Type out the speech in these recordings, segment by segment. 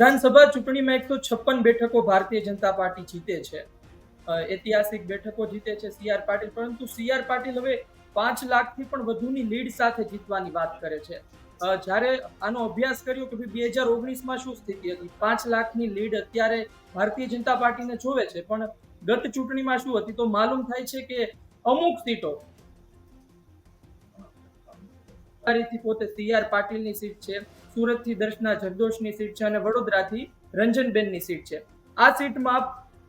વિધાનસભા ચૂંટણીમાં એકસો છપ્પન બેઠકો ભારતીય જનતા પાર્ટી જીતે છે. ઐતિહાસિક બેઠકો જીતે છે સી આર પાટીલ, પરંતુ સી આર પાટીલ હવે પાંચ લાખથી પણ વધુની લીડ સાથે જીતવાની વાત કરે છે. જ્યારે આનો અભ્યાસ કર્યો કે ભાઈ બે હજાર ઓગણીસમાં શું સ્થિતિ હતી? પાંચ લાખની લીડ અત્યારે ભારતીય જનતા પાર્ટીને જોવે છે, પણ ગત ચૂંટણીમાં શું હતી? તો માલુમ થાય છે કે અમુક સીટો થી પોતે સી આર પાટીલની સીટ છે. સુરતથી દર્શના જરદોશની સીટ છે અને વડોદરાથી રંજનબેનની સીટ છે. આ સીટમાં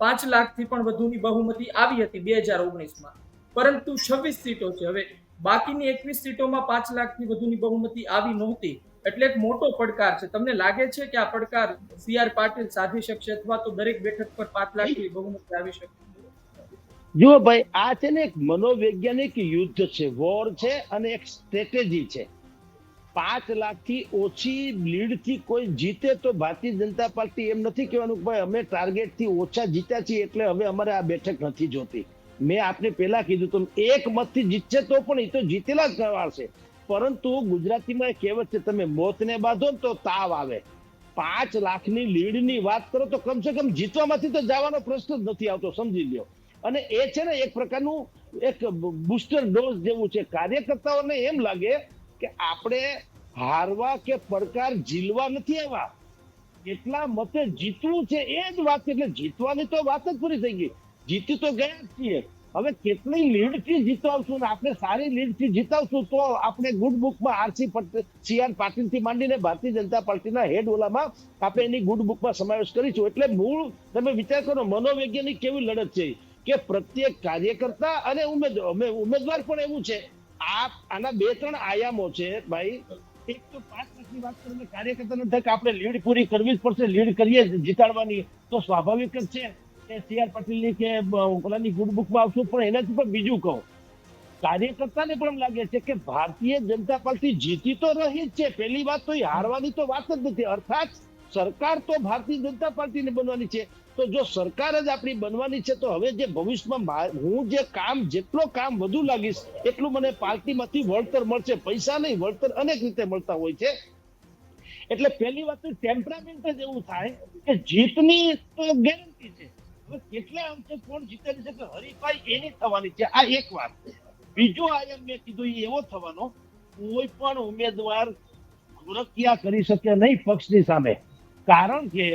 પાંચ લાખથી પણ વધુની બહુમતી આવી હતી બે હજાર ઓગણીસમાં. પરંતુ છવ્વીસ સીટો છે. હવે બાકીની એકવીસ સીટોમાં પાંચ લાખથી વધુની બહુમતી આવી નહોતી. એટલે એક મોટો પડકાર છે. તમને લાગે છે કે આ પડકાર સી આર પાટીલ સાધી શકશે અથવા તો દરેક બેઠક પર પાંચ લાખની બહુમતી આવી શકે જુઓ ભાઈ, આ છે ને એક મનોવૈજ્ઞાનિક યુદ્ધ છે. વોર છે અને એક સ્ટ્રેટેજી છે. પાંચ લાખથી ઓછી લીડથી કોઈ જીતે તો ભારતીય જનતા પાર્ટી એમ નથી કહેવાનું કે ભાઈ અમે ટાર્ગેટથી ઓછા જીત્યા છીએ એટલે હવે અમારે આ બેઠક નથી જોતી. મેં આપને પહેલા કીધું તો એક મતથી જીતશે તો પણ એ તો જીતેલા જ કરવાશે પરંતુ ગુજરાતીમાં કહેવત છે, તમે મોતને બાંધો તો તાવ આવે. પાંચ લાખની લીડની વાત કરો તો કમસે કમ જીતવામાંથી તો જવાનો પ્રશ્ન જ નથી આવતો, સમજી લ્યો. અને એ છે ને એક પ્રકારનું એક બુસ્ટર ડોઝ જેવું છે. કાર્યકર્તાઓને એમ લાગે કે આપણે હારવા કે પડકાર ઝીલવા નથી આવ્યા. કેટલા મતે જીતવું છે એ જ વાત એટલે જીતવાની તો વાત જ પૂરી થઈ ગઈ. જીતી તો ગયા જ છીએ. હવે કેટલી લીડથી જીતાવશું ને આપણે સારી લીડથી જીતાવશું તો આપણે ગુડ બુકમાં આરસી સી આર પાટીલથી માંડીને ભારતીય જનતા પાર્ટીના હેડ ઓલામાં આપણે એની ગુડ બુકમાં સમાવેશ કરીશું. એટલે મૂળ તમે વિચાર કરો, મનોવૈજ્ઞાનિક કેવી લડત છે કે પ્રત્યેક કાર્યકર્તા અને ઉમેદવાર ઉમેદવાર પણ એવું છે. આ આના બે ત્રણ આયામો છે, ભાઈ. એક તો પાંચ લાખની વાત કરીને કાર્યકર્તાનો ધક આપણે લીડ પૂરી કરવી જ પડશે, લીડ કરીએ જીતાડવાની. તો સ્વાભાવિક જ છે કે સી આર પાટીલની કે ઓલાની ગુડ આવશું, પણ એનાથી પણ બીજું કહું. કાર્યકર્તાને પણ એમ લાગે છે કે ભારતીય જનતા પાર્ટી જીતી તો રહી જ છે. પહેલી વાત તો એ હારવાની તો વાત જ નથી. અર્થાત સરકાર તો ભારતીય જનતા પાર્ટીની બનવાની છે. તો જો સરકાર જ આપણી બનવાની છે, તો હવે જે ભવિષ્યમાં હું જે કામ, જેટલો કામ વધુ લાગીશ, એટલું મને પાર્ટીમાંથી વળતર મળશે. પૈસા નહીં, વળતર અનેક રીતે મળતા હોય છે. એટલે પહેલી વાત તો ટેમ્પરામેન્ટ જ એવું થાય કે જીતની તો ગેરંટી છે. હવે કેટલા અંશે કોણ જીતાડી શકે? હરીફાઈ એની થવાની છે. આ એક વાત. બીજો આયમ મેં કીધું એ એવો થવાનો, કોઈ પણ ઉમેદવાર સુરક્ષા કરી શકે નહીં પક્ષની સામે. કારણ કે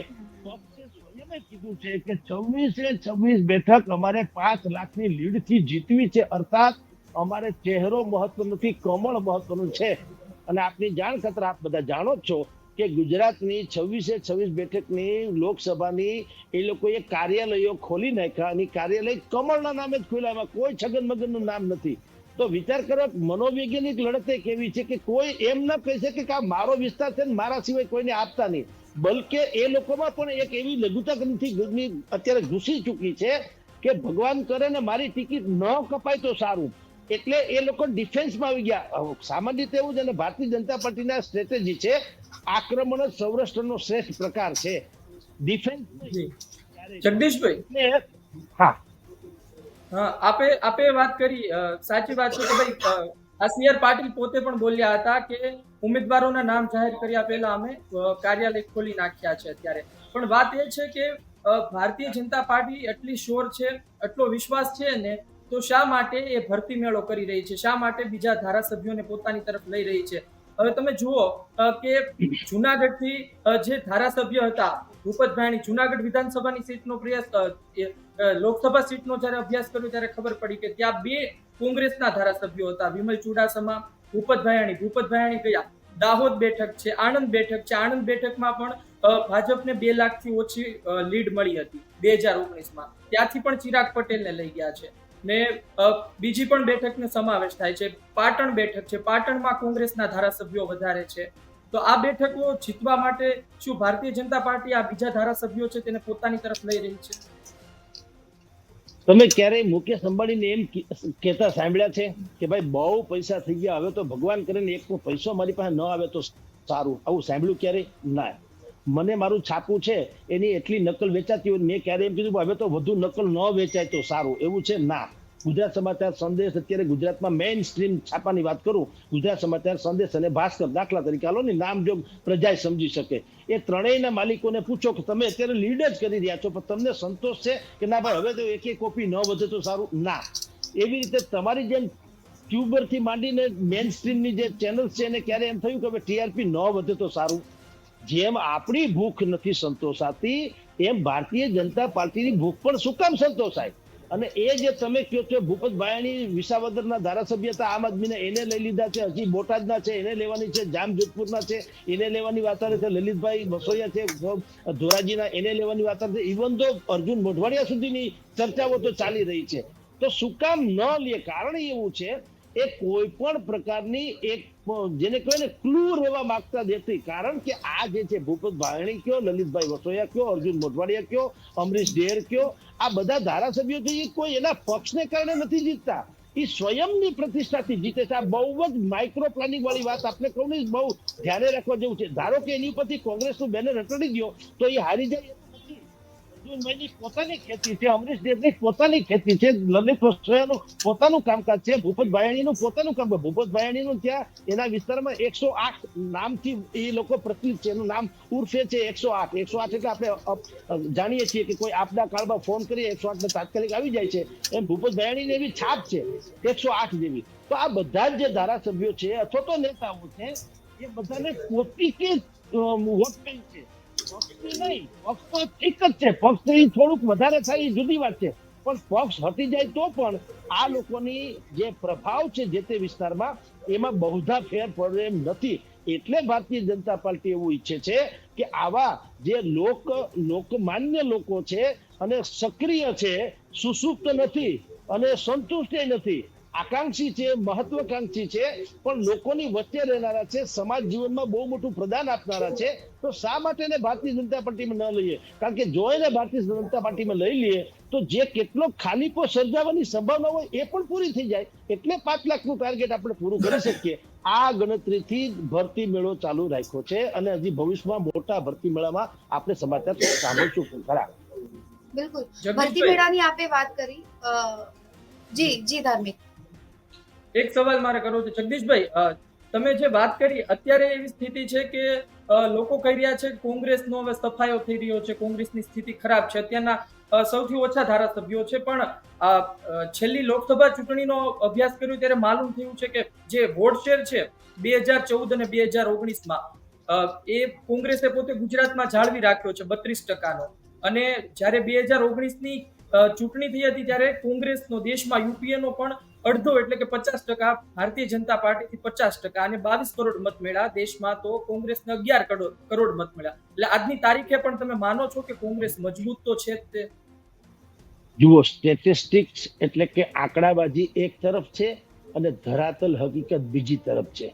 છવ્વીસે છવ્વીસ બેઠક અમારે પાંચ લાખની લીડથી જીતવી છે, અર્થાત અમારે ચહેરો મહત્વ નથી, કમળ મહત્વનું છે. અને આપની જાણ ખાતર આપ બધા જાણો છો કે ગુજરાતની છવ્વીસે છવ્વીસ બેઠકની લોકસભાની એ લોકોએ કાર્યાલયો ખોલી નાખ્યા અને કાર્યાલય કમળના નામે જ એમાં કોઈ છગન મગનનું નામ નથી. તો વિચાર કરો, મનોવૈજ્ઞાનિક લડત કેવી છે કે કોઈ એમ ના કહી શકે કે આ મારો વિસ્તાર છે ને મારા સિવાય કોઈને આપતા નહીં. બલકે એ લોકોમાં પણ એક એવી લઘુતા ગ્રંથિ અત્યારે ઘૂસી ચૂકી છે કે ભગવાન કરે ને મારી ટિકિટ ન કપાય તો સારું. એટલે એ લોકો ડિફેન્સમાં આવી ગયા. સામાન્ય રીતે એવું છે અને ભારતીય જનતા પાર્ટીના સ્ટ્રેટેજી છે આક્રમણ જ સૌરાષ્ટ્રનો શ્રેષ્ઠ પ્રકાર છે. ડિફેન્સ જી. જગદીશભાઈ. હા. આપે આપે વાત કરી. સાચી વાત છે કે ભાઈ અ, આ સી આર પાટીલ પોતે પણ બોલ્યા હતા કે ઉમેદવારોના નામ જાહેર કર્યા પહેલા અમે કાર્યાલય ખોલી નાખ્યા છે અત્યારે. પણ વાત એ છે કે ભારતીય જનતા પાર્ટી એટલી શોર છે એટલો વિશ્વાસ છે ને તો શા માટે એ ભરતી મેળો કરી રહી છે? શા માટે બીજા ધારાસભ્યોને પોતાની તરફ લઈ રહી છે? હવે તમે જુઓ કે જુનાગઢથી જે ધારાસભ્ય હતા ભૂપતભાઈની જુનાગઢ વિધાનસભાની સીટનો પ્રયાસ લોકસભા સીટનો જ્યારે અભ્યાસ કર્યો ત્યારે ખબર પડી કે ત્યાં બે કોંગ્રેસના ધારાસભ્યો હતા. વિમલ ચુડાસમા ભૂપતભાયાણી ભૂપતભાયાણી ગયા. દાહોદ બેઠક છે, આણંદ બેઠક છે. આણંદ બેઠકમાં પણ ભાજપને બે લાખથી ઓછી લીડ મળી હતી બે હજાર ઓગણીસમાં. ત્યાંથી પણ ચિરાગ પટેલને લઈ ગયા છે. ને બીજી પણ બેઠકનો સમાવેશ થાય છે. પાટણ બેઠક છે. પાટણમાં કોંગ્રેસના ધારાસભ્યો વધારે છે. તો આ બેઠકો જીતવા માટે શું ભારતીય જનતા પાર્ટી આ બીજા ધારાસભ્યો છે તેને પોતાની તરફ લઈ રહી છે? તમે ક્યારેય મુકેશ અંબાણીને એમ કહેતા સાંભળ્યા છે કે ભાઈ બહુ પૈસા થઈ ગયા, હવે તો ભગવાન કરીને એક પૈસો મારી પાસે ન આવે તો સારું. આવું સાંભળ્યું ક્યારેય? ના. મને મારું છાપું છે, એની એટલી નકલ વેચાતી હોય મેં ક્યારે એમ કીધું, હવે તો વધુ નકલ ન વેચાય તો સારું. એવું છે? ના. ગુજરાત સમાચાર સંદેશ અત્યારે ગુજરાતમાં મેઇન સ્ટ્રીમ છાપાની વાત કરું, ગુજરાત સમાચાર સંદેશ અને ભાસ્કર દાખલા તરીકે હાલો ને નામ જો પ્રજાએ સમજી શકે. એ ત્રણેયના માલિકોને પૂછો કે તમે અત્યારે લીડ જ કરી રહ્યા છો, પણ તમને સંતોષ છે કે ના ભાઈ, હવે તો એક એક કોપી ન વધે તો સારું. ના. એવી રીતે તમારી જેમ ટ્યુબરથી માંડીને મેઇન સ્ટ્રીમની જે ચેનલ છે એને ક્યારે એમ થયું કે હવે ટીઆરપી ન વધે તો સારું? જેમ આપણી ભૂખ નથી સંતોષાતી, એમ ભારતીય જનતા પાર્ટીની ભૂખ પણ શું કામ સંતોષાય? અને એ જે તમે કહો છો ભૂપત ભાયાણી વિસાવદરના ધારાસભ્ય હતા, આમ આદમીને એને લઈ લીધા છે, હજી બોટાદના છે, એને લેવાની છે જામ જોધપુરના છે, એને લેવાની વાત આવે છે, લલિતભાઈ બસોયા છે ધોરાજીના એને લેવાની વાત આવે છે ઇવન તો અર્જુન મોઢવાડિયા સુધીની ચર્ચાઓ તો ચાલી રહી છે. તો શું કામ ન લે? કારણ એવું છે એ કોઈ પણ પ્રકારની એક, જેને કહેવાય ને ક્લુ રહેવા માંગતા નથી. કારણ કે આ જે છે, ભૂપત ભાણી કયો, લલિતભાઈ વસોયા કયો, અર્જુન મોઢવાડિયા કયો, અમરીશ ડેર કયો, આ બધા ધારાસભ્યો છે એ કોઈ એના પક્ષને કારણે નથી જીતતા. એ સ્વયંની પ્રતિષ્ઠાથી જીતે છે. આ બહુ જ માઇક્રો પ્લાનિંગ વાળી વાત આપણે કહું ને બહુ ધ્યાને રાખવા જેવું છે. ધારો કે એની ઉપરથી કોંગ્રેસનું બેનર હટાડી દો તો એ હારી જાય. અર્જુનભાઈની પોતાની ખેતી છે, અમરીશદેવની પોતાની ખેતી છે, લલિત વસોયાનું પોતાનું કામકાજ છે ભૂપત ભાયાણીનું પોતાનું કામ ભૂપત ભાયાણીનું ત્યાં એના વિસ્તારમાં એકસો આઠ નામથી એ લોકો પ્રચલિત છે. એનું નામ ઉર્ફે છે એકસો આઠ. એકસો આઠ એટલે આપણે જાણીએ છીએ કે કોઈ આપદા કાળમાં ફોન કરીએ, એકસો આઠ તાત્કાલિક આવી જાય છે. એમ ભૂપત ભાયાણીની એવી છાપ છે, એકસો આઠ જેવી. તો આ બધા જે ધારાસભ્યો છે અથવા તો નેતાઓ છે, એ બધાને પોતીકી વોટ બેંક છે. પક્ષની નહીં, પક્ષ તો એક જ છે. પક્ષ થોડુંક વધારે થાય એ જુદી વાત છે. પણ પક્ષ હટી જાય તો પણ આ લોકોની જે પ્રભાવ છે જે તે વિસ્તારમાં, એમાં બહુધા ફેર પડે એમ નથી. એટલે ભારતીય જનતા પાર્ટી એવું ઈચ્છે છે કે આવા જે લોક, લોકમાન્ય લોકો છે અને સક્રિય છે, સુસુપ્ત નથી અને સંતુષ્ટ નથી. આકાંક્ષી છે મહત્વકાંક્ષી છે પણ લોકોની વચ્ચે રહેનારા છે સમાજ જીવનમાં બહુ મોટું પ્રદાન આપનારા છે તો શા માટે એને ભારતીય જનતા પાર્ટીમાં ન લઈએ? કારણ કે જો એને ભારતીય જનતા પાર્ટીમાં લઈ લઈએ તો જે કેટલો ખાલીપો સર્જાવાની સંભાવના હોય એ પણ પૂરી થઈ જાય. એટલે પાંચ લાખનું ટાર્ગેટ આપણે પૂરું કરી શકીએ. આ ગણતરીથી ભરતી મેળો ચાલુ રાખ્યો છે અને હજી ભવિષ્યમાં મોટા ભરતી મેળામાં આપણે સમાચાર સાંભળશું. ખરા? બિલકુલ. ભરતી મેળાની આપે વાત કરી. જી જી ધાર્મિક. એક સવાલ મારે કરવો છે. જગદીશભાઈ તમે જે વાત કરી, અત્યારે એવી સ્થિતિ છે કે લોકો કહી રહ્યા છે કોંગ્રેસનો હવે સફાયો થઈ રહ્યો છે, કોંગ્રેસની સ્થિતિ ખરાબ છે. અત્યારના સૌથી ઓછા ધારાસભ્યો છે, પણ છેલ્લી લોકસભા ચૂંટણીનો અભ્યાસ કર્યો ત્યારે માલુમ થયું છે કે જે વોટ શેર છે બે હજાર ચૌદ અને બે હજાર ઓગણીસમાં એ કોંગ્રેસે પોતે ગુજરાતમાં જાળવી રાખ્યો છે બત્રીસ ટકાનો. અને જ્યારે બે હજાર ઓગણીસની ચૂંટણી થઈ હતી ત્યારે કોંગ્રેસનો, દેશમાં યુપીએનો પણ અડધો એટલે કે પચાસ ટકા ભારતીય જનતા પાર્ટીથી પચાસ ટકા અને બાવીસ કરોડ મત મળ્યા દેશમાં તો કોંગ્રેસને અગિયાર કરોડ મત મળ્યા એટલે આજની તારીખે પણ તમે માનો છો કે કોંગ્રેસ મજબૂત તો છે તે? જુઓ સ્ટેટિસ્ટિક્સ એટલે કે આંકડાબાજી એક તરફ છે અને ધરાતલ હકીકત બીજી તરફ છે.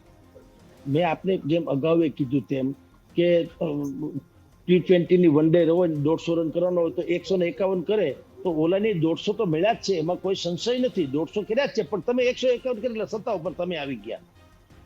મેં આપને જેમ અગાઉ કીધું તેમ કે ટી ટ્વેન્ટીની વન ડે રહો દોઢસો રન કરવાનો હોય તો એકસો ને એકાવન કરે. તો ઓલાની દોઢસો તો મળ્યા જ છે, એમાં કોઈ સંશય નથી. દોઢસો કર્યા જ છે, પણ તમે એકસો એકાવન કરી એટલે સત્તા ઉપર તમે આવી ગયા.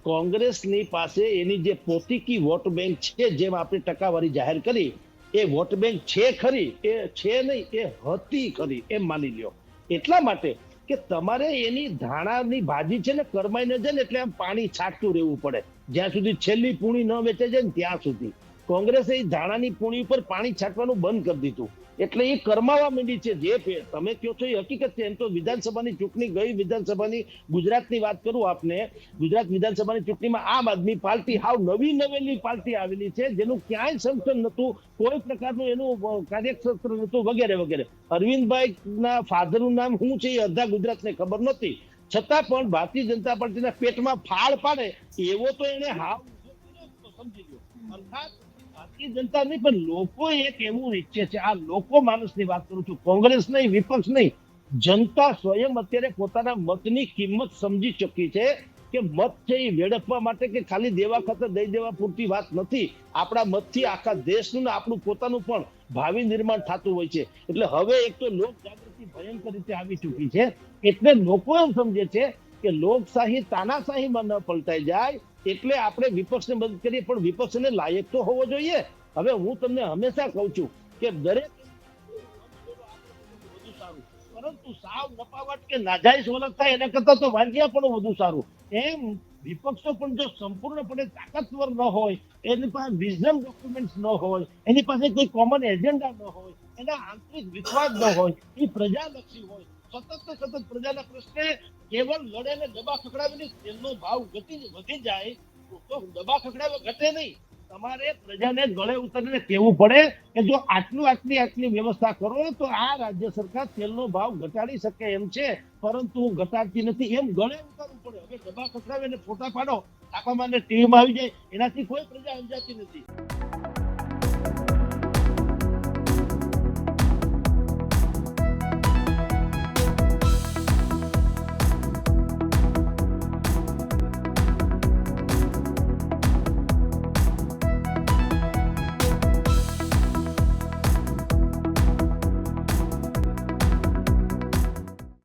કોંગ્રેસની પાસે એની જે પોતીકી વોટ બેંક છે, જેમ આપણે ટકાવારી જાહેર કરી, એ વોટ બેંક છે ખરી? એ છે નહીં, એ હતી ખરી, એમ માની લ્યો. એટલા માટે કે તમારે એની ધાણાની ભાજી છે ને, કરમાઈ ન જાય ને એટલે આમ પાણી છાંટતું રહેવું પડે. જ્યાં સુધી છેલ્લી પૂણી ન વેચે છે ને ત્યાં સુધી. કોંગ્રેસે એ ધાણાની પૂણી ઉપર પાણી છાંટવાનું બંધ કરી દીધું. એટલે એ કરમાવા માંડી છે જે તમે કહો છો એ હકીકત છે. એમ તો વિધાનસભાની ચૂંટણી ગઈ, વિધાનસભાની ગુજરાતની વાત કરું આપને. ગુજરાત વિધાનસભાની ચૂંટણીમાં આમ આદમી પાર્ટી હાવ નવી નવેલી પાર્ટી આવેલી છે, જેનું ક્યાંય સંગઠન નતું કોઈ પ્રકારનું એનું કાર્યક્ષેત્ર નતું વગેરે વગેરે. અરવિંદભાઈ ના ફાધરનું નામ શું છે એ અડધા ગુજરાતને ખબર નહોતી. છતાં પણ ભારતીય જનતા પાર્ટીના પેટમાં ફાળ પાડે એવો તો એને હાવ સમજી ગયો. અર્થાત ભારતીય જનતા નહીં, પણ લોકો એક એવું ઈચ્છે છે, આ લોકો માણસની વાત કરું છું, કોંગ્રેસ નહીં, વિપક્ષ નહીં, જનતા સ્વયં અત્યારે પોતાના મતની કિંમત સમજી ચૂકી છે કે મત છે એ વેડફવા માટે કે ખાલી દેવા ખાતર દઈ દેવા પૂરતી વાત નથી. આપણા મતથી આખા દેશનું ને આપણું પોતાનું પણ ભાવિ નિર્માણ થતું હોય છે. એટલે હવે એક તો લોક જાગૃતિ ભયંકર રીતે આવી ચૂકી છે. એટલે લોકો એમ સમજે છે કે લોકશાહી તાનાશાહીમાં ન પલટાઈ જાય એટલે આપણે વિપક્ષને મદદ કરીએ, પણ વિપક્ષને લાયક તો હોવો જોઈએ. હવે હું તમને હંમેશા કહું છું કે દરેક પરંતુ સાવ નપાવટ કે નાજાયશ ઓળખ થાય એના કરતા તો વાંજિયા પણ વધુ સારું. એમ વિપક્ષો પણ જો સંપૂર્ણપણે તાકાતવર ન હોય, એની પાસે વિઝન ડોક્યુમેન્ટ ન હોય, એની પાસે કોઈ કોમન એજન્ડા ન હોય, એના આંતરિક વિશ્વાસ ન હોય, એ પ્રજાલક્ષી હોય સતત સતત પ્રજાના પ્રશ્ને કેવળ લડે ને દબા ખકડાવીને તેલનો ભાવ ઘટી વધી જાય, તો દબા ખકડાવે ઘટે નહીં. તમારે પ્રજાને ગળે ઉતરીને કહેવું પડે કે જો આટલું આટલી આટલી વ્યવસ્થા કરો, તો આ રાજ્ય સરકાર તેલનો ભાવ ઘટાડી શકે એમ છે. પરંતુ ઘટાડતી નથી, એમ ગળે ઉતારવું પડે. હવે દબા ખકડાવીને ફોટા પાડો છાપામાં ટીવીમાં આવી જાય, એનાથી કોઈ પ્રજા અંજાતી નથી.